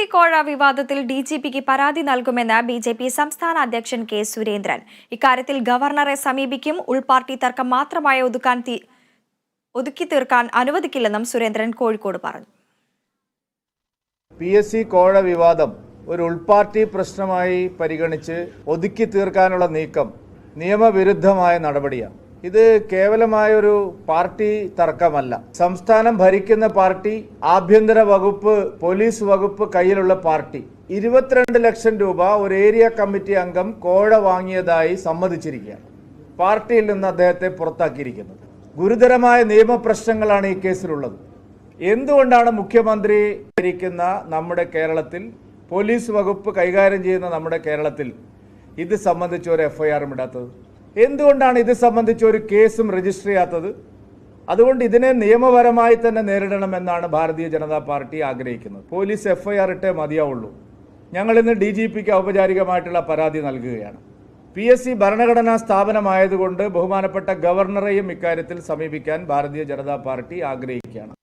C കോഴ വിവാദത്തിൽ D G പിക്ക് പരാതി നൽകുമെന്ന് ബി ജെ പി സംസ്ഥാന അധ്യക്ഷൻ കെ സുരേന്ദ്രൻ. ഇക്കാര്യത്തിൽ ഗവർണറെ സമീപിക്കും ഉൾപാർട്ടി തർക്കം മാത്രമായി ഒതുക്കാൻ ഒതുക്കി തീർക്കാൻ അനുവദിക്കില്ലെന്നും സുരേന്ദ്രൻ കോഴിക്കോട് പറഞ്ഞു. പി എസ് സി കോഴ വിവാദം ഒരു ഉൾപാർട്ടി പ്രശ്നമായി പരിഗണിച്ച് ഒതുക്കി തീർക്കാനുള്ള നീക്കം നിയമവിരുദ്ധമായ നടപടിയാണ്. ഇത് കേവലമായൊരു പാർട്ടി തർക്കമല്ല. സംസ്ഥാനം ഭരിക്കുന്ന പാർട്ടി ആഭ്യന്തര വകുപ്പ് പോലീസ് വകുപ്പ് കയ്യിലുള്ള പാർട്ടി. ഇരുപത്തിരണ്ട് ലക്ഷം രൂപ ഒരു ഏരിയ കമ്മിറ്റി അംഗം കോഴ വാങ്ങിയതായി സമ്മതിച്ചിരിക്കുകയാണ്. പാർട്ടിയിൽ നിന്ന് അദ്ദേഹത്തെ പുറത്താക്കിയിരിക്കുന്നത്. ഗുരുതരമായ നിയമപ്രശ്നങ്ങളാണ് ഈ കേസിലുള്ളത്. എന്തുകൊണ്ടാണ് മുഖ്യമന്ത്രി ഭരിക്കുന്ന നമ്മുടെ കേരളത്തിൽ പോലീസ് വകുപ്പ് കൈകാര്യം ചെയ്യുന്ന നമ്മുടെ കേരളത്തിൽ? ഇത് സംബന്ധിച്ച് ഒരു എഫ്ഐആറും ഇടാത്തത്. എന്തുകൊണ്ടാണ് ഇത് സംബന്ധിച്ച് ഒരു കേസും രജിസ്റ്റർ ചെയ്യാത്തത്? അതുകൊണ്ട് ഇതിനെ നിയമപരമായി തന്നെ നേരിടണമെന്നാണ് ഭാരതീയ ജനതാ പാർട്ടി ആഗ്രഹിക്കുന്നത്. പോലീസ് എഫ്ഐആർ ഇട്ടേ മതിയാവുള്ളൂ. ഞങ്ങൾ ഇന്ന് ഡി ജി പിക്ക് ഔപചാരികമായിട്ടുള്ള പരാതി നൽകുകയാണ്. പി എസ് സി ഭരണഘടനാ സ്ഥാപനമായതുകൊണ്ട് ബഹുമാനപ്പെട്ട ഗവർണറെയും ഇക്കാര്യത്തിൽ സമീപിക്കാൻ ഭാരതീയ ജനതാ പാർട്ടി ആഗ്രഹിക്കുകയാണ്.